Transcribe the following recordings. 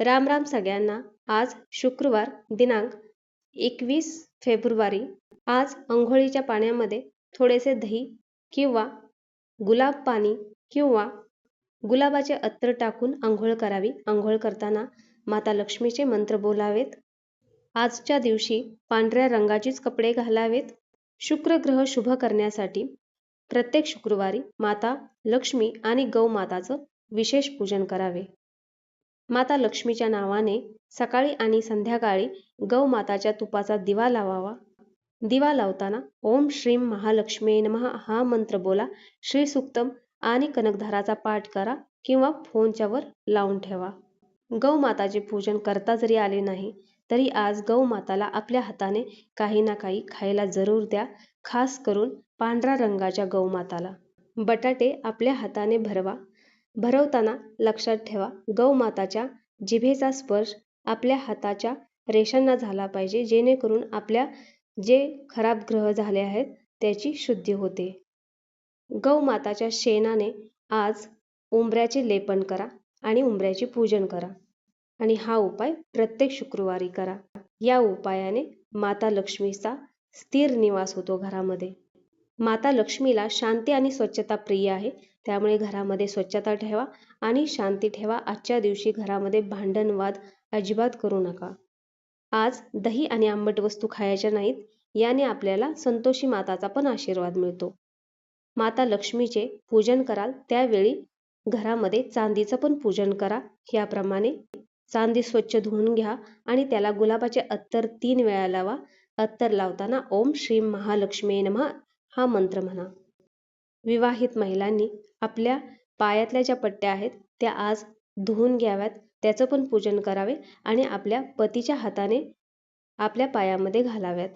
राम राम सगळ्यांना. आज शुक्रवार दिनांक एकवीस फेब्रुवारी. आज अंघोळीच्या पाण्यामध्ये थोडेसे दही किंवा गुलाब पाणी किंवा गुलाबाचे अत्तर टाकून आंघोळ करावी. आंघोळ करताना माता लक्ष्मीचे मंत्र बोलावेत. आजच्या दिवशी पांढऱ्या रंगाचीच कपडे घालावेत. शुक्र ग्रह शुभ करण्यासाठी प्रत्येक शुक्रवारी माता लक्ष्मी आणि गौमाताचं विशेष पूजन करावे. माता लक्ष्मीच्या नावाने सकाळी आणि संध्याकाळी गौमाताच्या तुपाचा दिवा लावावा. दिवा लावताना ओम श्रीम महालक्ष्मी नमः हा मंत्र बोला. श्री सुक्तम आणि कनकधाराचा पाठ करा किंवा फोनच्यावर लावून ठेवा. गौमाताचे पूजन करता जरी आले नाही तरी आज गौमाताला आपल्या हाताने काही ना काही खायला जरूर द्या खास करून पांढऱ्या रंगाच्या गौमाताला बटाटे आपल्या हाताने भरवा. भरवताना लक्षात ठेवा गौमाताच्या जिभेचा स्पर्श आपल्या हाताच्या रेषांना झाला पाहिजे जेणेकरून आपल्या जे खराब ग्रह झाले आहेत त्याची शुद्धी होते. गौमाताच्या शेणाने आज उंबऱ्याचे लेपन करा आणि उंबऱ्याचे पूजन करा. आणि हा उपाय प्रत्येक शुक्रवारी करा. या उपायाने माता लक्ष्मीचा स्थिर निवास होतो घरामध्ये. माता लक्ष्मीला शांती आणि स्वच्छता प्रिय आहे. त्यामुळे घरामध्ये स्वच्छता ठेवा आणि शांती ठेवा. आजच्या दिवशी घरामध्ये भांडणवाद अजिबात करू नका. आज दही आणि आंबट वस्तू खायच्या नाहीत याने आपल्याला संतोषी माताचा पण आशीर्वाद मिळतो. माता लक्ष्मीचे पूजन कराल त्यावेळी घरामध्ये चांदीचं पण पूजन करा. याप्रमाणे चांदी स्वच्छ धुवून घ्या आणि त्याला गुलाबाचे अत्तर तीन वेळा लावा. अत्तर लावताना ओम श्री महालक्ष्मी नमः हा मंत्र म्हणा. विवाहित महिलांनी आपल्या पायातल्या ज्या पट्ट्या आहेत त्या आज धुवून घ्याव्यात त्याचं पण पूजन करावे आणि आपल्या पतीच्या हाताने आपल्या पायामध्ये घालाव्यात.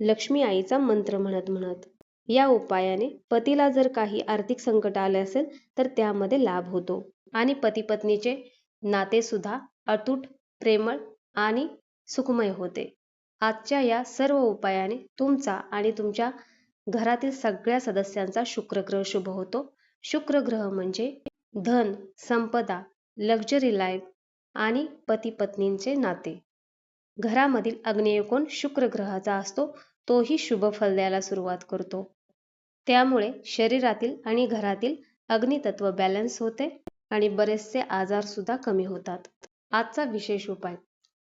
लक्ष्मी आईचा मंत्र म्हणत म्हणत. या उपायाने पतीला जर काही आर्थिक संकट आले असेल तर त्यामध्ये लाभ होतो. आणि पती पत्नीचे नाते सुद्धा अतूट प्रेमळ आणि सुखमय होते. आजच्या या सर्व उपायाने तुमचा आणि तुमच्या घरातील सगळ्या सदस्यांचा शुक्रग्रह शुभ होतो. शुक्र ग्रह म्हणजे धन संपदा लक्झरी लाईफ आणि पती पत्नींचे नाते. घरामधील अग्नियकोण शुक्र ग्रहाचा असतो तोही शुभ फल द्यायला सुरुवात करतो. त्यामुळे शरीरातील आणि घरातील अग्नितत्व बॅलन्स होते आणि बरेचसे आजार सुद्धा कमी होतात. आजचा विशेष उपाय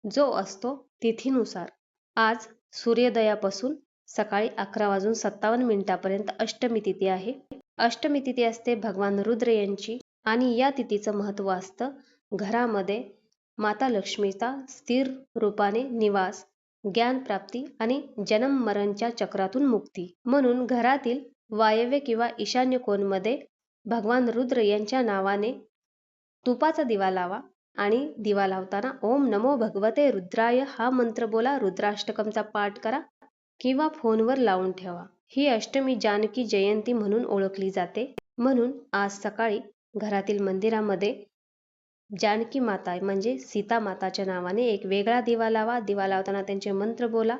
जो असतो तिथीनुसार. आज सूर्योदयापासून सकाळी अकरा वाजून सत्तावन्न मिनिटापर्यंत अष्टमी तिथी आहे. अष्टमी तिथी असते भगवान रुद्र यांची आणि या तिथीचं महत्त्व असतं घरामध्ये माता लक्ष्मीचा स्थिर रूपाने निवास ज्ञान प्राप्ती आणि जन्म मरणच्या चक्रातून मुक्ती. म्हणून घरातील वायव्य किंवा ईशान्य कोणमध्ये भगवान रुद्र यांच्या नावाने तुपाचा दिवा लावा आणि दिवा लावताना ओम नमो भगवते रुद्राय हा मंत्र बोला रुद्राष्टकमचा पाठ करा किंवा फोनवर लावून ठेवा. ही अष्टमी जानकी जयंती म्हणून ओळखली जाते. म्हणून आज सकाळी घरातील मंदिरामध्ये जानकी माता म्हणजे सीता माताच्या नावाने एक वेगळा दिवा लावा. दिवा लावताना त्यांचे मंत्र बोला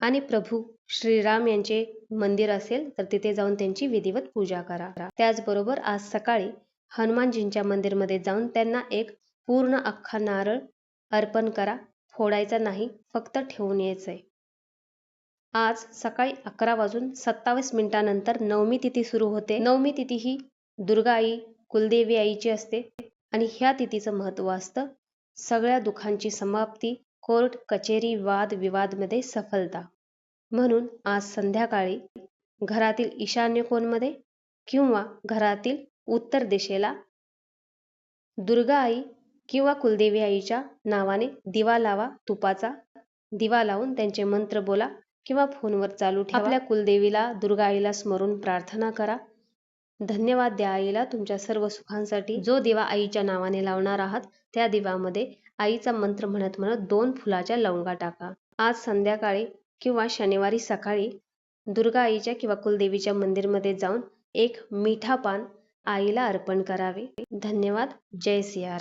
आणि प्रभू श्रीराम यांचे मंदिर असेल तर तिथे जाऊन त्यांची विधिवत पूजा करा. त्याचबरोबर आज सकाळी हनुमानजींच्या मंदिरमध्ये जाऊन त्यांना एक पूर्ण अख्खा नारळ अर्पण करा. फोडायचा नाही फक्त ठेवून यायचंय. आज सकाळी अकरा वाजून सत्तावीस मिनिटानंतर नवमी तिथी सुरू होते. नवमी तिथी ही दुर्गा आई कुलदेवी आईची असते आणि ह्या तिथीचं महत्त्व असतं. सगळ्या दुःखांची समाप्ती कोर्ट कचेरी वाद विवादमध्ये सफलता. म्हणून आज संध्याकाळी घरातील ईशान्य कोणमध्ये किंवा घरातील उत्तर दिशेला दुर्गा आई किंवा कुलदेवी आईच्या नावाने दिवा लावा तुपाचा दिवा लावून त्यांचे मंत्र बोला. किंवा फोनवर चालू ठेवा. आपल्या कुलदेवीला दुर्गा आईला स्मरून प्रार्थना करा. धन्यवाद द्या आईला तुमच्या सर्व सुखांसाठी. जो दिवा आईच्या नावाने लावणार आहात त्या दिवामध्ये आईचा मंत्र म्हणत म्हणत दोन फुलाच्या लवंगा टाका. आज संध्याकाळी किंवा शनिवारी सकाळी दुर्गा आईच्या किंवा कुलदेवीच्या मंदिरमध्ये जाऊन एक मिठा पान आईला अर्पण करावे. धन्यवाद. जय सियार